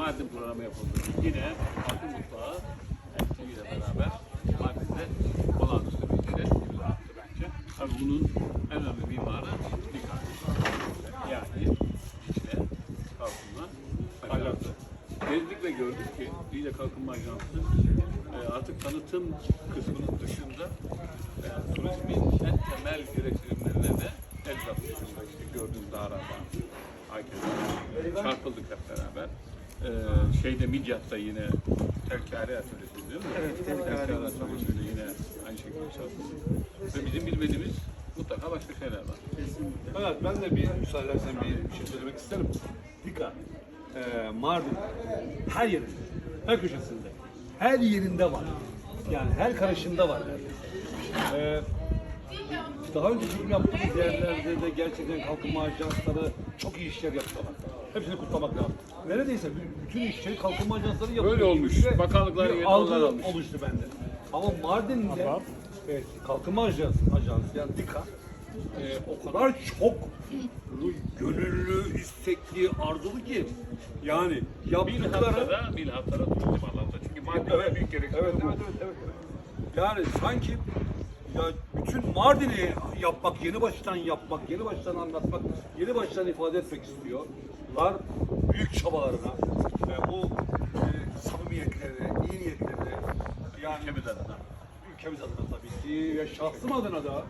Mardin programı yapıldı. Yine Altın Mutfağı MTV ile beraber Mardin'de olağanüstü bir işe imza attı bence. Tabii bunun en önemli mimarı Dikkat. Yani işte kalkınma ajansı. Gezdik ve gördük ki İyice Kalkınma Ajansı e, artık tanıtım kısmının dışında e, turizmin en temel gereksinimlerine de el atıyor. İşte gördüğüm Dağraba, Ayke'de çarpıldık hep şeyde Midyat'ta yine Telkari Atölyesi değil mi? Evet. Telkari Atölyesi'nde yine aynı şekilde çarpıldık. Ve bizim bilmediğimiz mutlaka başka şeyler var. Evet ben de bir müsaade bir, şey söylemek isterim. Dikkat. Ee, Mardin her yerinde, her köşesinde, her yerinde var. Yani her karışında var neredeyse. Ee, daha önce film yaptığımız yerlerde de gerçekten kalkınma ajansları çok iyi işler yapıyorlar. Hepsini kutlamak lazım. Neredeyse bütün işleri kalkınma ajansları yapıyor. Böyle olmuş. Bakanlıklar bir yeni algı almış. oluştu bende. Ama Mardin'de evet, kalkınma ajansı, ajansı yani DİKA e, o kadar çok gönüllü, istekli, arzulu ki yani yaptıkları haftada, bir haftada turizm alanda. Çünkü Mardin'de Evet, büyük evet, gereksinim evet, bu. evet, evet, evet. Yani sanki ya bütün Mardin'i yapmak, yeni baştan yapmak, yeni baştan anlatmak, yeni baştan ifade etmek istiyorlar. Büyük çabalarına ve bu e, samimiyetlerine, iyi niyetlerine yani Ülkemiz adına. ülkemiz adına tabii ki ve şahsım adına da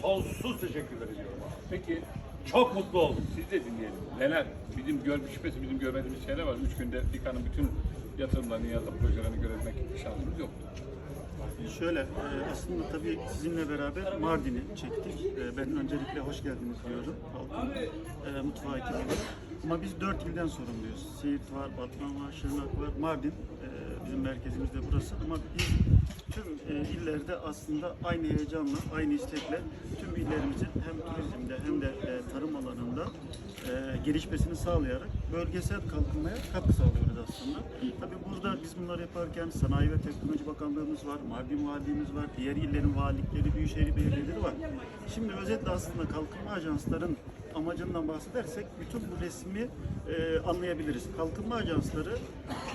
sonsuz teşekkürler ediyorum. Peki Çok mutlu oldum. siz de dinleyelim. Neler? Bizim gör, şüphesiz bizim görmediğimiz şeyler var. Üç günde Dika'nın bütün yatırımlarını ya da projelerini görebilmek şansımız yok. Şöyle, e, aslında tabii sizinle beraber Mardin'i çektik. E, Ben öncelikle hoş geldiniz diyorum. Halkın e, mutfağı ekibine. Ama biz dört ilden sorumluyuz. Siirt var, Batman var, Şırnak var, Mardin. e, Bizim merkezimiz de burası. Ama biz tüm e, illerde aslında aynı heyecanla, aynı istekle tüm illerimizin hem turizmde hem de e, tarım alanında e, gelişmesini sağlayarak bölgesel kalkınmaya katkı sağlıyoruz aslında. Tabii burada biz bunları yaparken Sanayi ve Teknoloji Bakanlığımız var, Mardin Valiliğimiz var, diğer illerin valilikleri, büyükşehir belediyeleri var. Şimdi özetle aslında kalkınma ajansların amacından bahsedersek bütün bu resmi e, anlayabiliriz. Kalkınma ajansları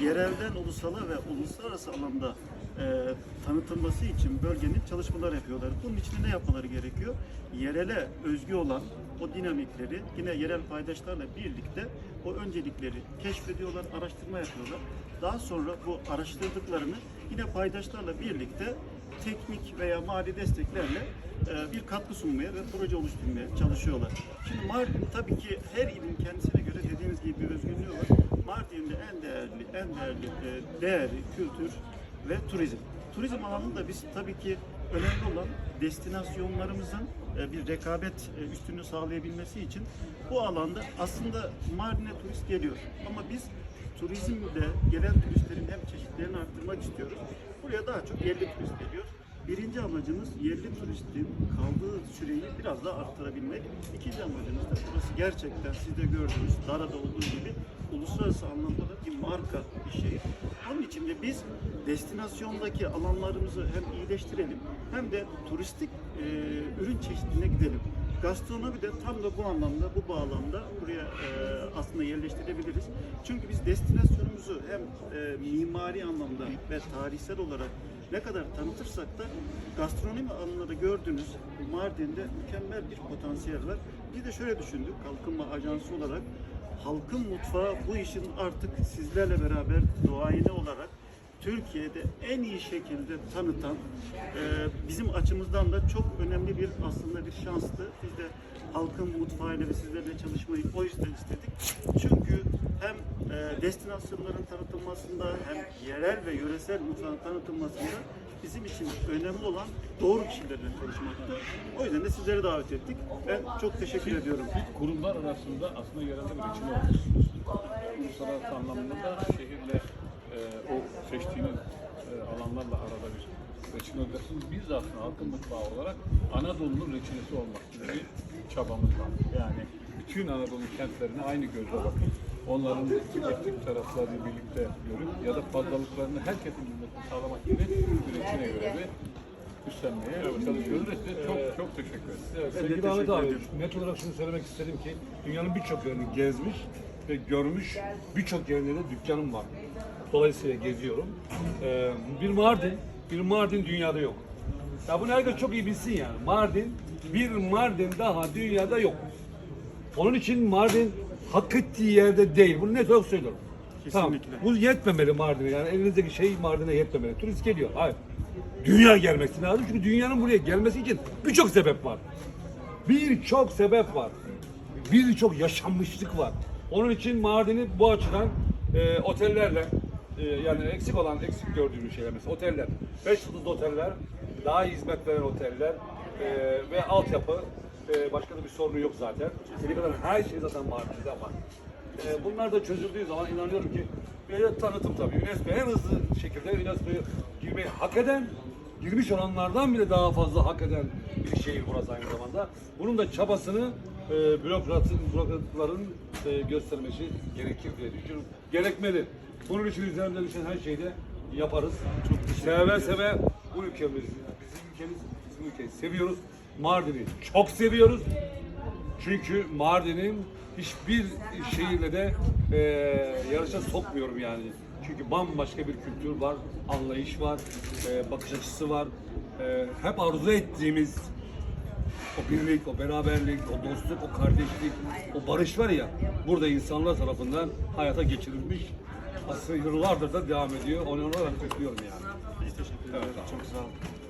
yerelden ulusala ve uluslararası alanda e, tanıtılması için bölgenin çalışmalar yapıyorlar. Bunun için ne yapmaları gerekiyor? Yerele özgü olan o dinamikleri yine yerel paydaşlarla birlikte o öncelikleri keşfediyorlar, araştırma yapıyorlar. Daha sonra bu araştırdıklarını yine paydaşlarla birlikte teknik veya mali desteklerle e, bir katkı sunmaya ve proje oluşturmaya çalışıyorlar. Şimdi Mardin tabii ki her ilin kendisine göre dediğiniz gibi bir özgünlüğü var. Mardin'de en değerli, en değerli e, değeri kültür ve turizm. Turizm alanında biz tabii ki önemli olan destinasyonlarımızın e, bir rekabet e, üstünlüğü sağlayabilmesi için bu alanda aslında Mardin'e turist geliyor. Ama biz turizmde gelen turistlerin hem çeşitlerini arttırmak istiyoruz. Buraya daha çok yerli turist geliyor. Birinci amacımız yerli turistin kaldığı süreyi biraz daha arttırabilmek. İkinci amacımız da burası gerçekten siz de gördüğünüz Dara'da olduğu gibi uluslararası anlamda da bir marka bir şehir. Onun için de biz destinasyondaki alanlarımızı hem iyileştirelim hem de turistik e, ürün çeşitliliğine gidelim. Gastronomi de tam da bu anlamda, bu bağlamda buraya e, aslında yerleştirebiliriz. Çünkü biz destinasyonumuzu hem e, mimari anlamda ve tarihsel olarak ne kadar tanıtırsak da gastronomi alanında da gördüğünüz Mardin'de mükemmel bir potansiyel var. Biz de şöyle düşündük kalkınma ajansı olarak halkın mutfağı bu işin artık sizlerle beraber duayeni olarak Türkiye'de en iyi şekilde tanıtan e, bizim açımızdan da çok önemli bir aslında bir şanstı. Biz de halkın mutfağıyla ve sizlerle çalışmayı o yüzden istedik. Çünkü hem e, destinasyonların tanıtılmasında hem yerel ve yöresel mutfağın tanıtılmasında bizim için önemli olan doğru kişilerle çalışmaktı. O yüzden de sizleri davet ettik. Ben çok teşekkür ediyorum. Siz kurumlar arasında aslında yerelde bir reçine olmuşsunuz. Uluslararası anlamda da şehirle e, o seçtiğiniz e, alanlarla arada bir reçine olacaksınız. Biz aslında halkın mutfağı olarak Anadolu'nun reçinesi olmak gibi bir çabamız var. Yani bütün Anadolu kentlerine aynı gözle bakıp onların etnik taraflarını birlikte görüp ya da fazlalıklarını herkesin bilmesini sağlamak gibi bir reçine görevi üstlenmeye çalışıyoruz. Ve size çok çok teşekkür ederim. Sevgili Ahmet abi, net olarak şunu söylemek isterim ki dünyanın birçok yerini gezmiş ve görmüş birçok yerinde de dükkanım var. Dolayısıyla geziyorum. Ee, bir Mardin, bir Mardin dünyada yok. Ya bunu herkes çok iyi bilsin yani. Mardin, bir Mardin daha dünyada yok. Onun için Mardin hak ettiği yerde değil. Bunu net olarak söylüyorum. Tamam. Kesinlikle. Bu yetmemeli Mardin'e. Yani elinizdeki şey Mardin'e yetmemeli. Turist geliyor. Hayır. Dünya gelmesi lazım. Çünkü dünyanın buraya gelmesi için birçok sebep var. Birçok sebep var. Birçok yaşanmışlık var. Onun için Mardin'i bu açıdan e, otellerle e, yani eksik olan, eksik gördüğümüz şeyler mesela oteller. Beş yıldızlı oteller, daha iyi hizmet veren oteller e, ve altyapı e, başka da bir sorunu yok zaten. Geri kalan her şey zaten Mardin'de var. E, bunlar da çözüldüğü zaman inanıyorum ki bir tanıtım tabii. UNESCO en hızlı şekilde UNESCO'ya girmeyi hak eden girmiş olanlardan bile daha fazla hak eden bir şehir burası aynı zamanda. Bunun da çabasını e, bürokratın, bürokratların e, göstermesi gerekir diye düşünüyorum. Gerekmeli. Bunun için üzerinde düşen her şeyi de yaparız. Seve seve bu ülkemiz, bizim ülkemiz, bizim ülkeyi seviyoruz. Mardin'i çok seviyoruz. Çünkü Mardin'in hiçbir şehirle de e, yarışa sokmuyorum yani. Çünkü bambaşka bir kültür var, anlayış var, e, bakış açısı var. E, hep arzu ettiğimiz o birlik, o beraberlik, o dostluk, o kardeşlik, o barış var ya burada insanlar tarafından hayata geçirilmiş. Aslında yıllardır da devam ediyor. Onu ben kutluyorum yani. Teşekkür ederiz. Çok sağ olun.